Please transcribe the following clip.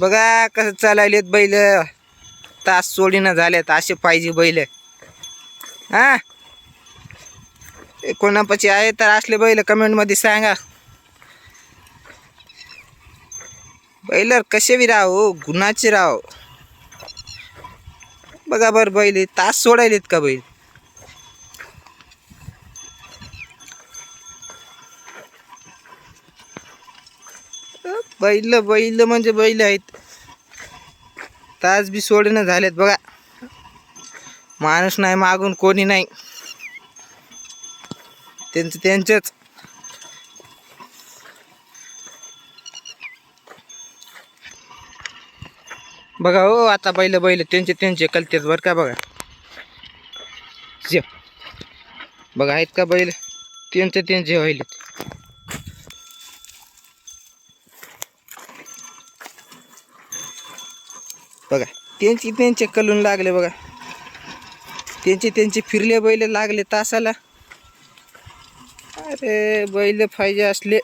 बघा कसं चालायलेत बैल. तास सोडीनं झालेत असे पाहिजे बैल. हा? कोणापाशी आहे तर असले बैल कमेंटमध्ये सांगा. बैलर कसे बी राव हो, गुणाचे राहो. बघा बरं बैल तास सोडायलेत का बैल? बैल बैल म्हणजे बैल आहेत. तास बी सोडणं झालेत बघा. माणूस नाही मागून कोणी नाही. त्यांचं त्यांचंच. बघा हो आता बैल बैल त्यांचे त्यांचे कलतेच बरं का बघा. जे. बघा आहेत का बैल? त्यांचे त्यांचे व्हायलेत बघा त्यांची त्यांचे कलून लागले बघा. त्यांचे त्यांचे फिरले बैल लागले तासाला. अरे बैल पाहिजे असले.